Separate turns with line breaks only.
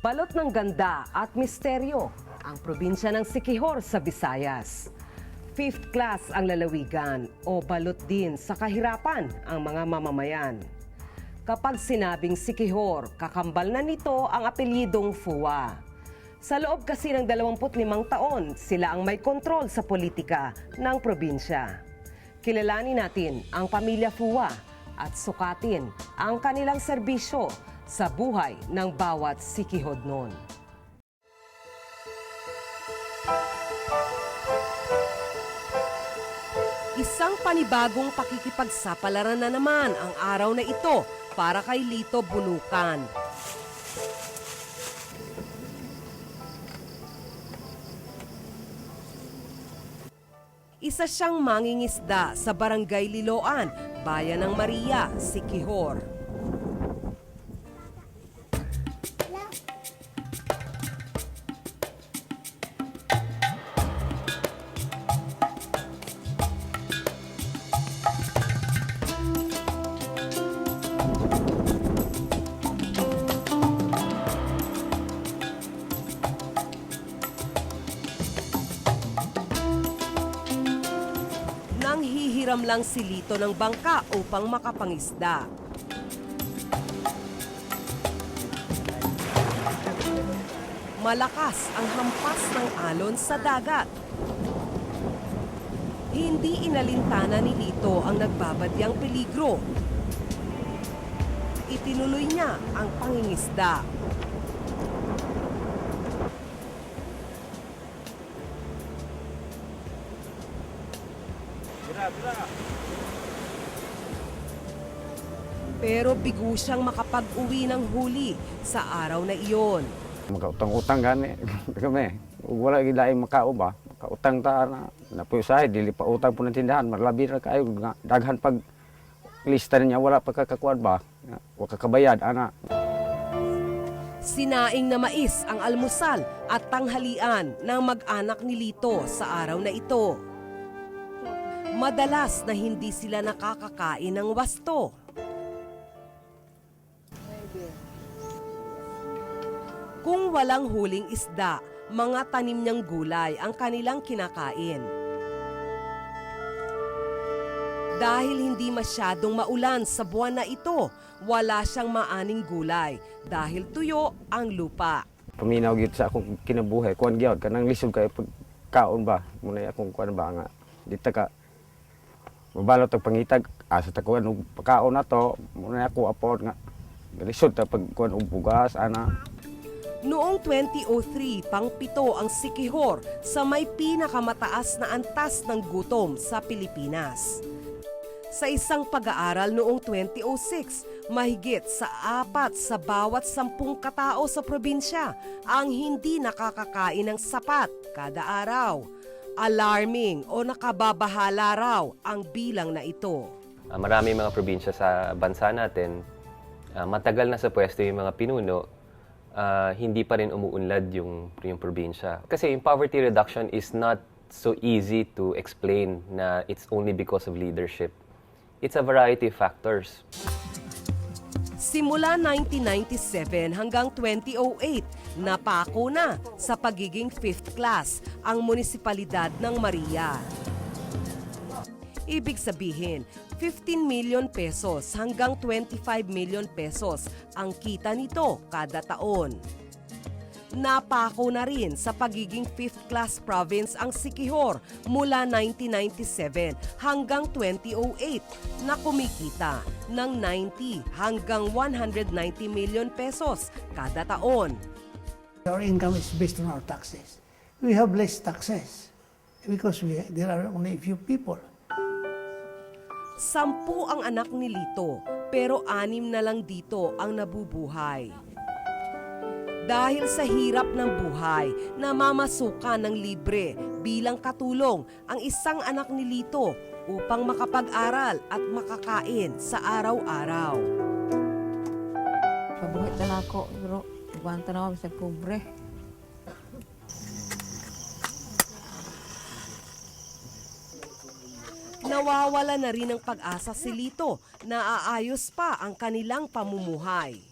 Balot ng ganda at misteryo ang probinsya ng Sikihor sa Visayas. Fifth class ang lalawigan o balot din sa kahirapan ang mga mamamayan. Kapag sinabing Sikihor, kakambal na nito ang apelyidong Fuwa. Sa loob kasi ng 25 taon, sila ang may kontrol sa politika ng probinsya. Kilalanin natin ang pamilya Fuwa at sukatin ang kanilang serbisyo sa buhay ng bawat Sikihod noon. Isang panibagong pakikipagsapalaran na naman ang araw na ito para kay Lito Bulukan. Isa siyang mangingisda sa Barangay Liloan, Bayan ng Maria, Sikihor. Nang hihiram lang si Lito ng bangka upang makapangisda. Malakas ang hampas ng alon sa dagat. Hindi inalintana ni Lito ang nagbabadyang peligro. Itinuloy niya ang pangingisda. Pero bigo siyang makapag-uwi ng huli sa araw na iyon.
Makautang-utang gani kami. Wala gid lain makao ba. Makautang ta na napusahay dili pa utang po ng tindahan marlabi ra kayo daghan pag lista niya wala pa kakakuan ba. Wa kakabayad ana.
Sinaing na mais ang almusal at tanghalian ng mag-anak ni Lito sa araw na ito. Madalas na hindi sila nakakakain ng wasto. Kung walang huling isda, mga tanim niyang gulay ang kanilang kinakain. Dahil hindi masyadong maulan sa buwan na ito, wala siyang maaning gulay dahil tuyo ang lupa.
Paminaw gid sa akong kinabuhi kuan gyud kanang lisod kay pag kaon ba. Muna akong kuan ba nga. Dita ka mabalot og pangitag asa ta kuan og pagkaon na to muna ako apod nga lisod ta pag kuan og bugas ana
Noong 2003, pangpito ang Sikihor sa may pinakamataas na antas ng gutom sa Pilipinas. Sa isang pag-aaral noong 2006, mahigit sa apat sa bawat sampung katao sa probinsya ang hindi nakakakain ng sapat kada araw. Alarming o nakababahala raw ang bilang na ito.
Ah, marami mga probinsya sa bansa natin, ah, matagal na sa pwesto yung mga pinuno, ah, hindi pa rin umuunlad yung, yung probinsya. Kasi yung poverty reduction is not so easy to explain na it's only because of leadership. It's a variety of factors.
Simula 1997 hanggang 2008, napako na sa pagiging fifth class ang munisipalidad ng Maria. Ibig sabihin, 15 million pesos hanggang 25 million pesos ang kita nito kada taon. Napako na rin sa pagiging fifth class province ang Sikihor mula 1997 hanggang 2008 na kumikita ng 90 hanggang 190 million pesos kada taon.
Our income is based on our taxes. We have less taxes because we, there are only a few people.
Sampu ang anak ni Lito, pero anim na lang dito ang nabubuhay. Dahil sa hirap ng buhay, namamasukan ng libre bilang katulong ang isang anak ni Lito upang makapag-aral at makakain sa araw-araw.
Pabuhat na ako, pero ibanta na ako sa pobre.
Nawawala na rin ng pag-asa si Lito na aayos pa ang kanilang pamumuhay.